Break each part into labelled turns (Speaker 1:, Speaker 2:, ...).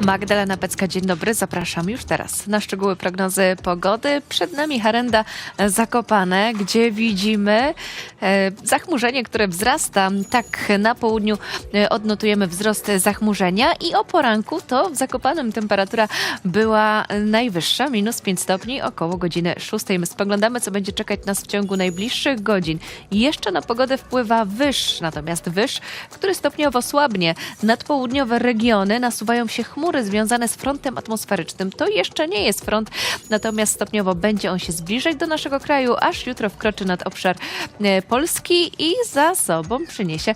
Speaker 1: Magdalena Pecka, dzień dobry, zapraszam już teraz na szczegóły prognozy pogody. Przed nami Harenda Zakopane, gdzie widzimy e, zachmurzenie, które wzrasta. Tak na południu e, odnotujemy wzrost zachmurzenia i o poranku to w Zakopanem temperatura była najwyższa, minus 5 stopni, około godziny 6. My spoglądamy, co będzie czekać nas w ciągu najbliższych godzin. Jeszcze na pogodę wpływa wyż, natomiast wyż, który stopniowo słabnie. Nad południowe regiony nasuwają się chmury związane z frontem atmosferycznym. To jeszcze nie jest front, natomiast stopniowo będzie on się zbliżać do naszego kraju, aż jutro wkroczy nad obszar e, Polski i za sobą przyniesie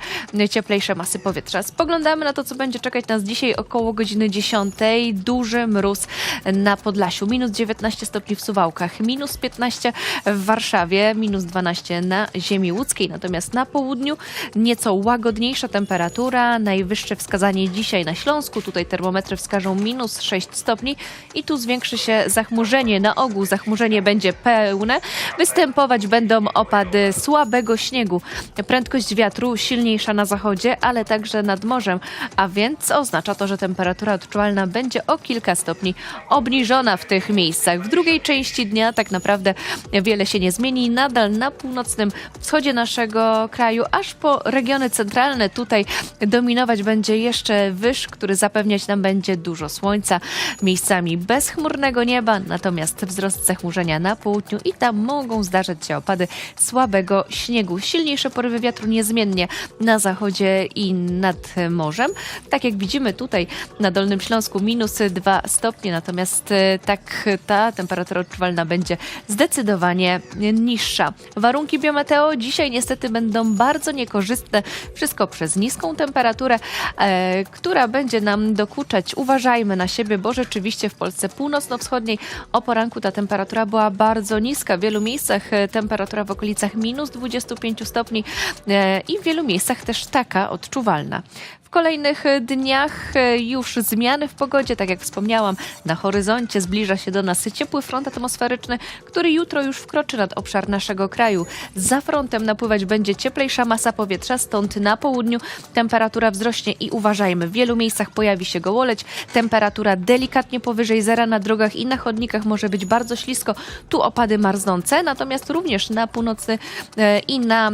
Speaker 1: cieplejsze masy powietrza. Spoglądamy na to, co będzie czekać nas dzisiaj około godziny 10. Duży mróz na Podlasiu, minus 19 stopni w Suwałkach, minus 15 w Warszawie, minus 12 na ziemi łódzkiej, natomiast na południu nieco łagodniejsza temperatura, najwyższe wskazanie dzisiaj na Śląsku, tutaj termometry wskażą minus 6 stopni i tu zwiększy się zachmurzenie. Na ogół zachmurzenie będzie pełne, występować będą opady słabego śniegu. Prędkość wiatru silniejsza na zachodzie, ale także nad morzem, a więc oznacza to, że temperatura odczuwalna będzie o kilka stopni obniżona w tych miejscach. W drugiej części dnia tak naprawdę wiele się nie zmieni. Nadal na północnym wschodzie naszego kraju, aż po regiony centralne tutaj dominować będzie jeszcze wyż, który zapewniać nam będzie dużo słońca, miejscami bezchmurnego nieba, natomiast wzrost zachmurzenia na południu i tam mogą zdarzać się opady słabego śniegu. Silniejsze porywy wiatru niezmiennie na zachodzie i nad morzem. Tak jak widzimy tutaj na Dolnym Śląsku minus 2 stopnie, natomiast e, tak ta temperatura odczuwalna będzie zdecydowanie niższa. Warunki biometeo dzisiaj niestety będą bardzo niekorzystne. Wszystko przez niską temperaturę, e, która będzie nam dokuczać. Uważajmy na siebie, bo rzeczywiście w Polsce północno-wschodniej o poranku ta temperatura była bardzo niska. W wielu miejscach e, temperatura w okolicach minus 25 stopni e, i w wielu miejscach też taka odczuwalna. W kolejnych e, dniach e, już zmiany w pogodzie, tak jak wspomniałam, na horyzoncie zbliża się do nas ciepły front atmosferyczny, który jutro już wkroczy nad obszar naszego kraju. Za frontem napływać będzie cieplejsza masa powietrza, stąd na południu temperatura wzrośnie i uważajmy, w wielu miejscach pojawi się gołoleć, temperatura delikatnie powyżej zera na drogach i na chodnikach może być bardzo ślisko, tu opady marznące, natomiast również na północy e, i na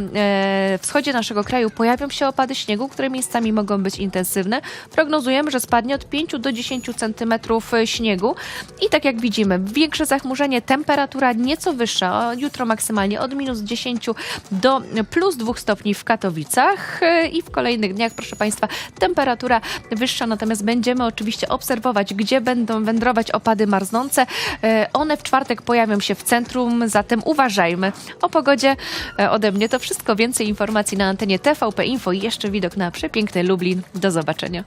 Speaker 1: wschodzie naszego kraju pojawią się opady śniegu, które miejscami mogą być intensywne. Prognozujemy, że spadnie od 5 do 10 centymetrów e, śniegu i tak jak widzimy, większe zachmurzenie, temperatura nieco wyższa, jutro maksymalnie od minus 10 do plus 2 stopni w Katowicach i w kolejnych dniach, proszę Państwa, temperatura wyższa, natomiast będziemy oczywiście obserwować, gdzie będą wędrować opady marznące. E, One w czwartek pojawią się w centrum, zatem uważajmy. O pogodzie e, ode mnie to wszystko. Więcej informacji na antenie TVP Info i jeszcze widok na przepiękny Lublin. Do zobaczenia.